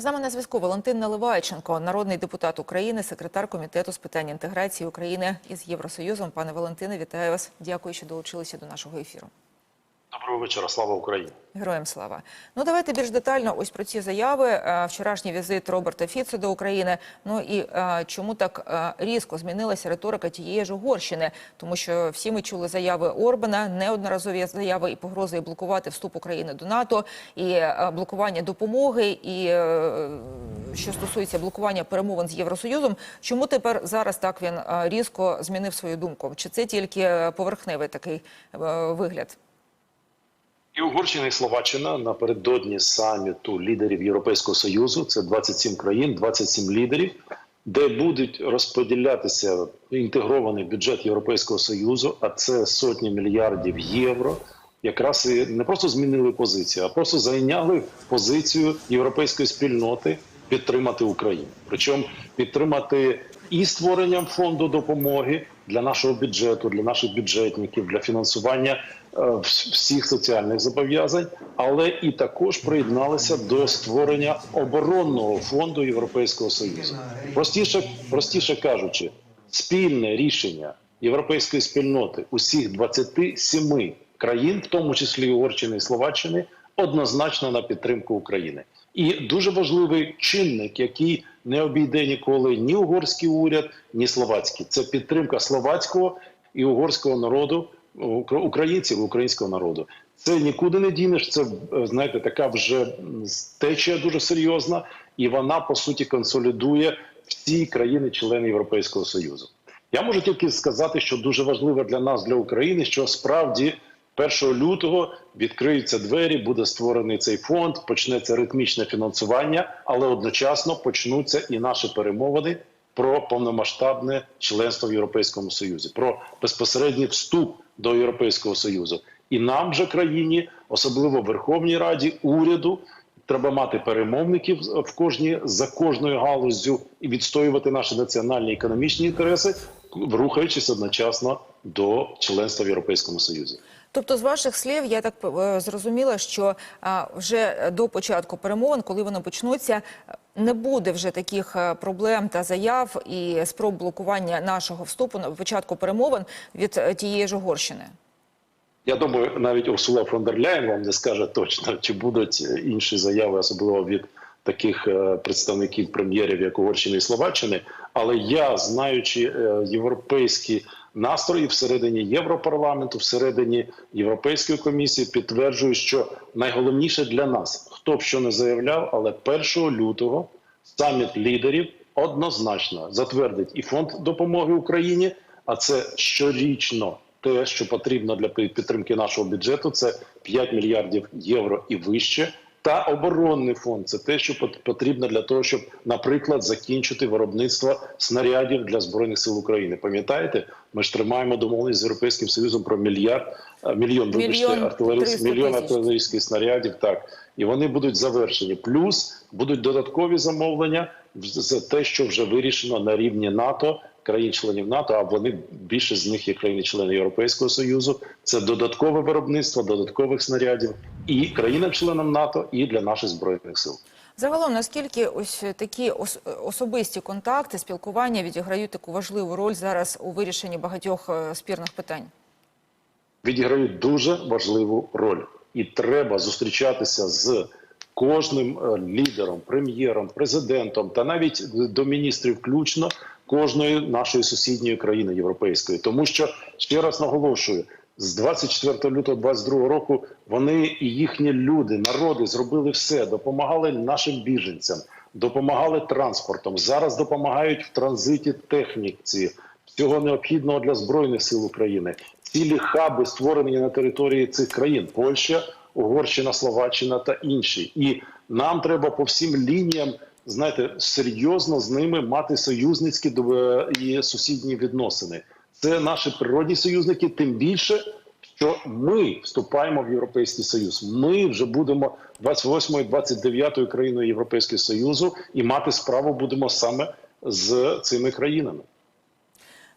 З нами на зв'язку Валентин Наливайченко, народний депутат України, секретар комітету з питань інтеграції України із Євросоюзом. Пане Валентине, вітаю вас. Дякую, що долучилися до нашого ефіру. Доброго вечора, слава Україні. Героям слава. Ну давайте більш детально ось про ці заяви. Е, Вчорашній візит Роберта Фіцо до України. Ну і е, чому так е, різко змінилася риторика тієї ж Угорщини? Тому що всі ми чули заяви Орбана, неодноразові заяви і погрози блокувати вступ України до НАТО, і блокування допомоги, і що стосується блокування перемовин з Євросоюзом. Чому тепер зараз так він різко змінив свою думку? Чи це тільки поверхневий такий вигляд? І Угорщина і Словаччина напередодні саміту лідерів Європейського союзу. Це 27 країн, 27 лідерів, де будуть розподілятися інтегрований бюджет Європейського союзу, а це сотні мільярдів євро. Якраз і не просто змінили позицію, а просто зайняли позицію європейської спільноти підтримати Україну. Причому підтримати і створенням фонду допомоги для нашого бюджету, для наших бюджетників, для фінансування всіх соціальних зобов'язань, але і також приєдналися до створення оборонного фонду Європейського союзу. Простіше, простіше кажучи, спільне рішення європейської спільноти усіх 27 країн, в тому числі Угорщини і Словаччини, однозначно на підтримку України. І дуже важливий чинник, який не обійде ніколи ні угорський уряд, ні словацький. Це підтримка словацького і угорського народу, українців українського народу. Це нікуди не дінеш. Це е, знаєте, така вже течія дуже серйозна, і вона по суті консолідує всі країни-члени Європейського союзу. Я можу тільки сказати, що дуже важливо для нас, для України, що справді 1 лютого відкриються двері, буде створений цей фонд, почнеться ритмічне фінансування, але одночасно почнуться і наші перемовини про повномасштабне членство в Європейському Союзі, про безпосередній вступ до Європейського Союзу. І нам же країні, особливо Верховній Раді, уряду, треба мати перемовників в кожній за кожною галуззю і відстоювати наші національні економічні інтереси, рухаючись одночасно до членства в Європейському Союзі. Тобто, з ваших слів, я так е, зрозуміла, що вже до початку перемовин, коли вони почнуться, не буде вже таких е, проблем та заяв і спроб блокування нашого вступу на початку перемовин від е, тієї ж Угорщини. Я думаю, навіть Урсула фон дер Ляєн вам не скаже точно, чи будуть інші заяви, особливо від таких е, представників прем'єрів, як Угорщини і Словаччини. Але я, знаючи європейські настрої всередині Європарламенту, всередині Європейської комісії, підтверджую, що найголовніше для нас, хто б що не заявляв, але 1 лютого саміт лідерів однозначно затвердить і фонд допомоги Україні. А це щорічно те, що потрібно для підтримки нашого бюджету, це 5 мільярдів євро і вище. Та оборонний фонд це те, що пот- потрібно для того, щоб, наприклад, закінчити виробництво снарядів для збройних сил України. Пам'ятаєте, ми ж тримаємо домовленість з європейським союзом про мільярд е, мільйон, вибачте, Мільйон артилерій, 300 мільйон артилерійських снарядів. Так і вони будуть завершені. Плюс будуть додаткові замовлення за те, що вже вирішено на рівні НАТО, країн-членів НАТО. А вони більше з них є країни-члени Європейського союзу. Це додаткове виробництво додаткових снарядів і країнам-членам НАТО, і для наших збройних сил. Загалом, наскільки ось такі ос- особисті контакти, спілкування відіграють таку важливу роль зараз у вирішенні багатьох е, спірних питань? відіграють дуже важливу роль, і треба зустрічатися з кожним е, лідером, прем'єром, президентом та навіть до міністрів, включно кожної нашої сусідньої країни європейської, тому що ще раз наголошую. З 24 лютого 22 року вони і їхні люди, народи зробили все, допомагали нашим біженцям, допомагали транспортом. Зараз допомагають в транзиті техніці, всього необхідного для збройних сил України. Цілі хаби створені на території цих країн: Польща, Угорщина, Словаччина та інші. І нам треба по всім лініям, знаєте, серйозно з ними мати союзницькі е, і сусідні відносини. Це наші природні союзники, тим більше. Що ми вступаємо в Європейський Союз? Ми вже будемо 28 29 країною Європейського Союзу і мати справу будемо саме з цими країнами.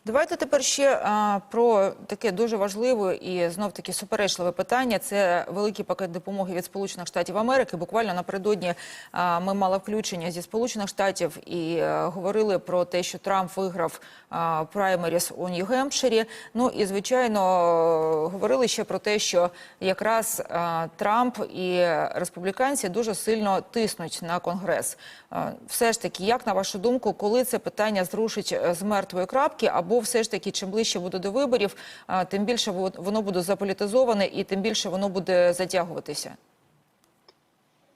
Давайте тепер ще а, про таке дуже важливе і знов таки суперечливе питання. Це великий пакет допомоги від Сполучених Штатів Америки. Буквально напередодні а, ми мали включення зі Сполучених Штатів і а, говорили про те, що Трамп виграв праймеріс у Нью-Гемпширі. Ну і звичайно говорили ще про те, що якраз а, Трамп і республіканці дуже сильно тиснуть на конгрес. А, Все ж таки, як на вашу думку, коли це питання зрушить е, з мертвої крапки, або все ж таки, чим ближче буде до виборів, тим більше воно буде заполітизоване і тим більше воно буде затягуватися?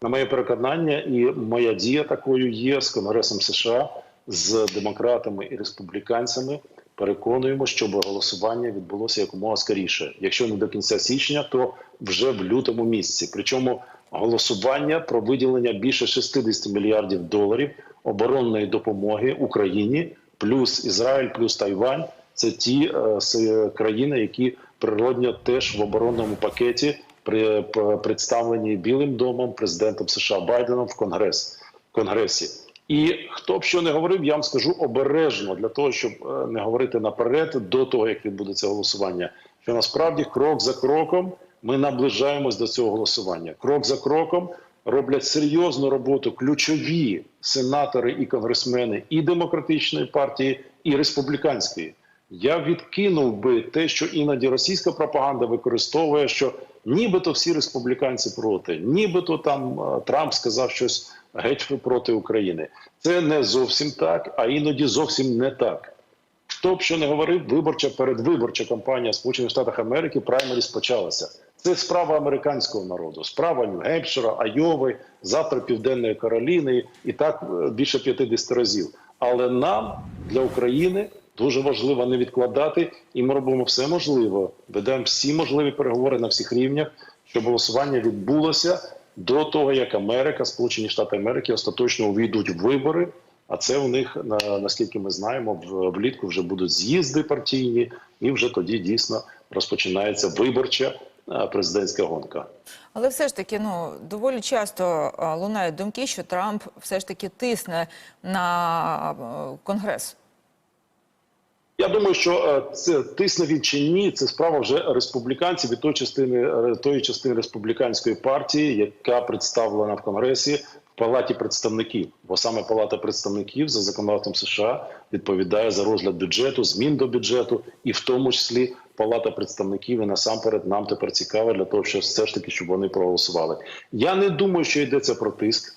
На моє переконання, і моя дія такою є з Конгресом США, з демократами і республіканцями. Переконуємо, щоб голосування відбулося якомога скоріше. Якщо не до кінця січня, то вже в лютому місяці. Причому голосування про виділення більше 60 мільярдів доларів оборонної допомоги Україні, плюс Ізраїль, плюс Тайвань це ті е, країни, які природньо теж в оборонному пакеті при представлені Білим домом, президентом США Байденом в Конгрес Конгресі. І хто б що не говорив, я вам скажу обережно для того, щоб е, не говорити наперед до того, як відбудеться голосування. Що насправді крок за кроком ми наближаємось до цього голосування. Крок за кроком роблять серйозну роботу ключові сенатори і конгресмени і демократичної партії, і республіканської. Я відкинув би те, що іноді російська пропаганда використовує, що нібито всі республіканці проти, нібито там е, Трамп сказав щось геть проти України. Це не зовсім так, а іноді зовсім не так. Хто б що не говорив, виборча передвиборча кампанія Сполучених Штатах Америки праймеріс почалася. Це справа американського народу, справа Нью-Гемпшира, Айови, завтра Південної Кароліни і так е, більше 50 разів. Але нам для України дуже важливо не відкладати, і ми робимо все можливе. Ведемо всі можливі переговори на всіх рівнях, щоб голосування відбулося до того, як Америка, Сполучені Штати Америки остаточно увійдуть в вибори. А це у них на- наскільки ми знаємо, влітку вже будуть з'їзди партійні, і вже тоді дійсно розпочинається виборча президентська гонка. Але все ж таки, ну доволі часто лунають думки, що Трамп все ж таки тисне на конгрес. Я думаю, що е, це тисне він чи ні, це справа вже республіканців від тої частини е, тої частини республіканської партії, яка представлена в Конгресі в палаті представників. Бо саме Палата представників за законодавством США відповідає за розгляд бюджету, змін до бюджету, і в тому числі Палата представників і насамперед нам тепер цікаво для того, що все ж таки щоб вони проголосували. Я не думаю, що йдеться про тиск.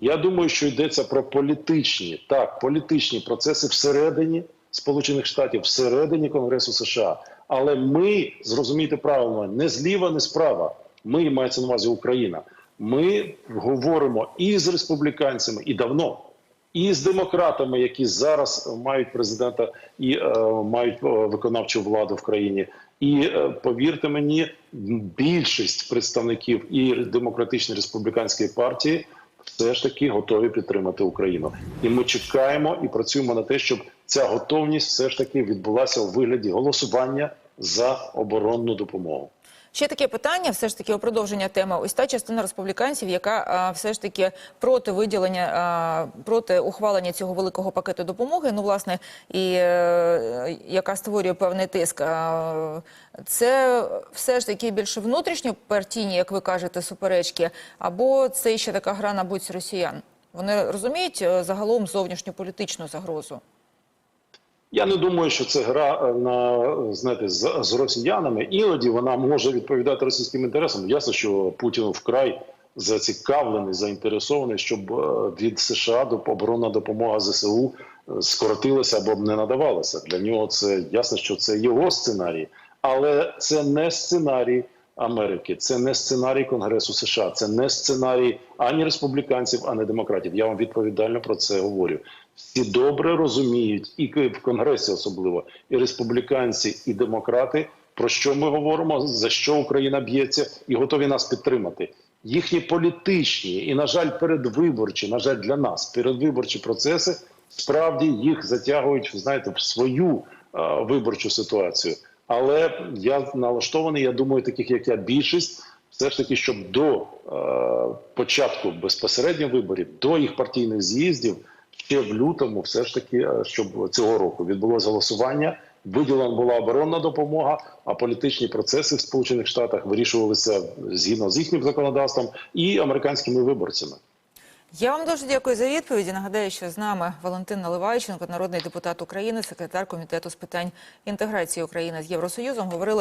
Я думаю, що йдеться про політичні так, політичні процеси всередині Сполучених Штатів, всередині Конгресу США. Але ми зрозумійте правильно, не зліва, не справа. Ми мається на увазі Україна. Ми говоримо і з республіканцями, і давно, і з демократами, які зараз мають президента і е, мають е, виконавчу владу в країні. І е, повірте мені, більшість представників і демократичної республіканської партії все ж таки готові підтримати Україну. І ми чекаємо і працюємо на те, щоб ця готовність все ж таки відбулася у вигляді голосування за оборонну допомогу. Ще таке питання, все ж таки у продовження теми. Ось та частина республіканців, яка все ж таки проти виділення, проти ухвалення цього великого пакету допомоги. Ну, власне, і е, яка створює певний тиск. Це все ж таки більше внутрішньопартійні, як ви кажете, суперечки, або це ще така гра на будь росіян. Вони розуміють е, загалом зовнішньополітичну загрозу. Я не думаю, що це гра е, на знаєте, з, з росіянами. Іноді вона може відповідати російським інтересам. Ясно, що Путін вкрай зацікавлений, заінтересований, щоб е, від США до оборонна допомога ЗСУ е, скоротилася або б не надавалася. Для нього це ясно, що це його сценарій, але це не сценарій. Америки це не сценарій Конгресу США, це не сценарій ані республіканців, ані демократів. Я вам відповідально про це говорю. Всі добре розуміють, і в Конгресі особливо, і республіканці, і демократи, про що ми говоримо, за що Україна б'ється, і готові нас підтримати. Їхні політичні і, на жаль, передвиборчі, на жаль, для нас передвиборчі процеси справді їх затягують, знаєте, в свою е, виборчу ситуацію. Але я налаштований, я думаю, таких як я більшість, все ж таки, щоб до е, початку безпосередньо виборів, до їх партійних з'їздів, ще в лютому, все ж таки, е, щоб цього року відбулося голосування виділена була оборонна допомога, а політичні процеси в Сполучених Штатах вирішувалися згідно з їхнім законодавством і американськими виборцями. Я вам дуже дякую за відповіді. Нагадаю, що з нами Валентин Наливайченко, народний депутат України, секретар комітету з питань інтеграції України з Євросоюзом, говорили